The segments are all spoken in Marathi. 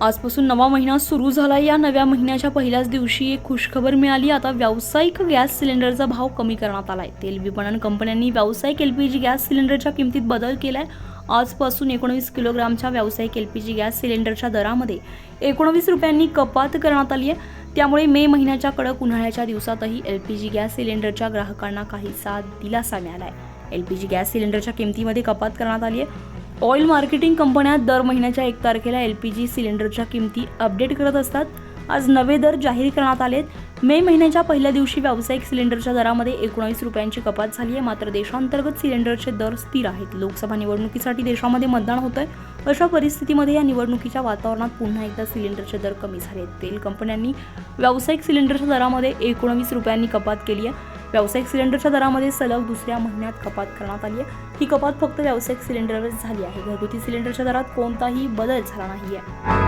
आजपासून नवा महिना सुरू झाला. या नव्या महिन्याच्या पहिल्याच दिवशी एक खुशखबर मिळाली. आता व्यावसायिक गॅस सिलेंडरचा भाव कमी करण्यात आलाय. तेल विपणन कंपन्यांनी व्यावसायिक एलपीजी गॅस सिलेंडरच्या किमतीत बदल केलाय. आजपासून एकोणवीस किलोग्रामच्या व्यावसायिक एलपीजी गॅस सिलेंडरच्या दरामध्ये एकोणवीस रुपयांनी कपात करण्यात आली आहे त्यामुळे मे महिन्याच्या कडक उन्हाळ्याच्या दिवसातही एल पी जी गॅस सिलेंडरच्या ग्राहकांना काहीसा दिलासा मिळाला आहे एल पी जी गॅस सिलेंडरच्या किमतीमध्ये कपात करण्यात आली आहे ऑइल मार्केटिंग कंपन्या दर महिन्याच्या एक तारखेला एल पी जी सिलेंडरच्या किमती अपडेट करत असतात. आज नवे दर जाहीर करण्यात आलेत. मे महिन्याच्या पहिल्या दिवशी व्यावसायिक सिलेंडरच्या दरामध्ये एकोणीस रुपयांची कपात झाली आहे. मात्र देशांतर्गत सिलेंडरचे दर स्थिर आहेत. लोकसभा निवडणुकीसाठी देशामध्ये मतदान होत आहे अशा परिस्थितीमध्ये या निवडणुकीच्या वातावरणात पुन्हा एकदा सिलेंडरचे दर कमी झाले आहेत तेल कंपन्यांनी व्यावसायिक सिलेंडरच्या दरामध्ये एकोणवीस रुपयांनी कपात केली आहे. व्यावसायिक सिलेंडरच्या दरामध्ये सलग दुसऱ्या महिन्यात कपात करण्यात आली आहे. ही कपात फक्त व्यावसायिक सिलेंडरवरच झाली आहे. घरगुती सिलेंडरच्या दरात कोणताही बदल झाला नाही आहे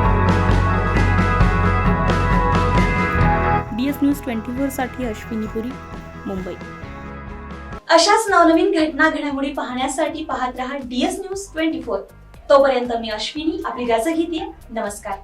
डी एस न्यूज ट्वेंटी फोरसाठी अश्विनी पुरी मुंबई. अशाच नवनवीन घटना घडामोडी पाहण्यासाठी पाहत रहा डीएस न्यूज ट्वेंटी फोर. तोपर्यंत मी अश्विनी आपली रजा घेते. नमस्कार.